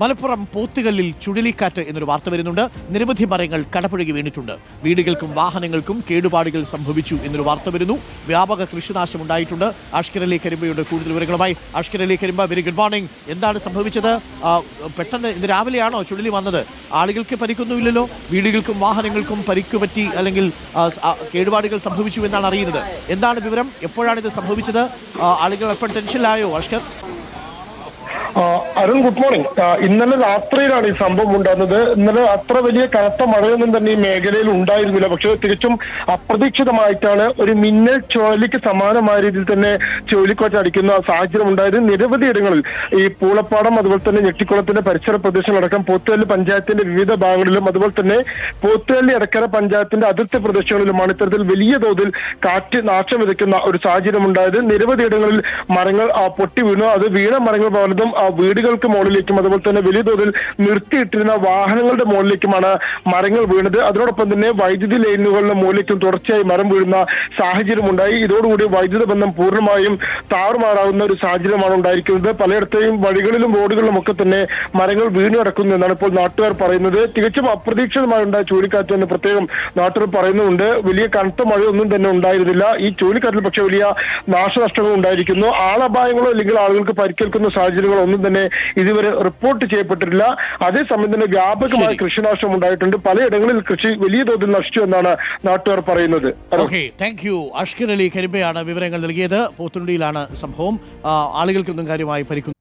മലപ്പുറം പോത്തുകല്ലിൽ ചുഴലിക്കാറ്റ് എന്നൊരു വാർത്ത വരുന്നുണ്ട്. നിരവധി മരങ്ങൾ കടപുഴകി വീണിട്ടുണ്ട്. വീടുകൾക്കും വാഹനങ്ങൾക്കും കേടുപാടുകൾ സംഭവിച്ചു എന്നൊരു വാർത്ത വരുന്നു. വ്യാപക കൃഷിനാശം ഉണ്ടായിട്ടുണ്ട്. അഷ്കർ അലി കരിമ്പയുടെ കൂടുതൽ വിവരങ്ങളുമായി Ashkar Ali Karimba very good morning എന്താണ് സംഭവിച്ചത്? പെട്ടെന്ന് ഇന്ന് രാവിലെയാണോ ചുഴലി വന്നത്? ആളുകൾക്ക് പരിക്കൊന്നുമില്ലല്ലോ? വീടുകൾക്കും വാഹനങ്ങൾക്കും പരിക്ക് പറ്റി അല്ലെങ്കിൽ കേടുപാടുകൾ സംഭവിച്ചു എന്നാണ് അറിയുന്നത്. എന്താണ് വിവരം? എപ്പോഴാണ് ഇത് സംഭവിച്ചത് ആളുകൾ എപ്പോൾ ടെൻഷനിലായോ അഷ്കർ ആ, അരുൺ ഗുഡ് മോർണിംഗ് ഇന്നലെ രാത്രിയിലാണ് ഈ സംഭവം ഉണ്ടാകുന്നത്. ഇന്നലെ അത്ര വലിയ കനത്ത മഴയൊന്നും തന്നെ ഈ മേഖലയിൽ ഉണ്ടായിരുന്നില്ല. പക്ഷേ തികച്ചും അപ്രതീക്ഷിതമായിട്ടാണ് ഒരു മിന്നൽ ചുഴലിക്ക് സമാനമായ രീതിയിൽ തന്നെ ചുഴലിക്കാറ്റ് അടിക്കുന്ന സാഹചര്യം ഉണ്ടായത്. നിരവധി ഇടങ്ങളിൽ ഈ പൂളപ്പാടം അതുപോലെ തന്നെ ഞെട്ടിക്കുളത്തിന്റെ പരിസര പ്രദേശങ്ങളടക്കം പോത്തുവല്ലി പഞ്ചായത്തിന്റെ വിവിധ ഭാഗങ്ങളിലും അതുപോലെ തന്നെ പോത്തുവല്ലി എടക്കര പഞ്ചായത്തിന്റെ അതിർത്തി പ്രദേശങ്ങളിലുമാണ് ഇത്തരത്തിൽ വലിയ തോതിൽ കാറ്റ് നാശം വിതയ്ക്കുന്ന ഒരു സാഹചര്യം ഉണ്ടായത്. നിരവധി ഇടങ്ങളിൽ മരങ്ങൾ പൊട്ടി വീണു. അത് വീണ മരങ്ങൾ പലതും വീടുകൾക്ക് മുകളിലേക്കും അതുപോലെ തന്നെ വലിയ തോതിൽ നിർത്തിയിട്ടിരുന്ന വാഹനങ്ങളുടെ മുകളിലേക്കുമാണ് മരങ്ങൾ വീണത്. അതിനോടൊപ്പം തന്നെ വൈദ്യുതി ലൈനുകളുടെ മുകളിലേക്കും തുടർച്ചയായി മരം വീഴുന്ന സാഹചര്യം ഉണ്ടായി. ഇതോടുകൂടി വൈദ്യുത ബന്ധം പൂർണമായും താറുമാറാവുന്ന ഒരു സാഹചര്യമാണ് ഉണ്ടായിരിക്കുന്നത്. പലയിടത്തെയും വഴികളിലും റോഡുകളിലും ഒക്കെ തന്നെ മരങ്ങൾ വീണു കിടക്കുന്നു എന്നാണ് ഇപ്പോൾ നാട്ടുകാർ പറയുന്നത്. തികച്ചും അപ്രതീക്ഷിതമായുണ്ടായ ചുഴലിക്കാറ്റ് എന്ന് പ്രത്യേകം നാട്ടുകാർ പറയുന്നുണ്ട്. വലിയ കനത്ത മഴയൊന്നും തന്നെ ഉണ്ടായിരുന്നില്ല. ഈ ചുഴലിക്കാറ്റിൽ പക്ഷേ വലിയ നാശനഷ്ടങ്ങൾ ഉണ്ടായിരിക്കുന്നു. ആളപായങ്ങളോ അല്ലെങ്കിൽ ആളുകൾക്ക് പരിക്കേൽക്കുന്ന സാഹചര്യങ്ങളോ ഒന്നും തന്നെ ഇതുവരെ റിപ്പോർട്ട് ചെയ്യപ്പെട്ടിട്ടില്ല. അതേസമയം തന്നെ വ്യാപകമായ. കൃഷിനാശം ഉണ്ടായിട്ടുണ്ട്. പലയിടങ്ങളിൽ കൃഷി വലിയ തോതിൽ നശിച്ചു എന്നാണ് നാട്ടുകാർ പറയുന്നത്. താങ്ക് യു അഷ്കർ അലി കരിമ്പയാണ് വിവരങ്ങൾ നൽകിയത്. പോത്തുണ്ടിയിലാണ് സംഭവം. ആളുകൾക്കൊന്നും കാര്യമായി പരിക്കുന്നു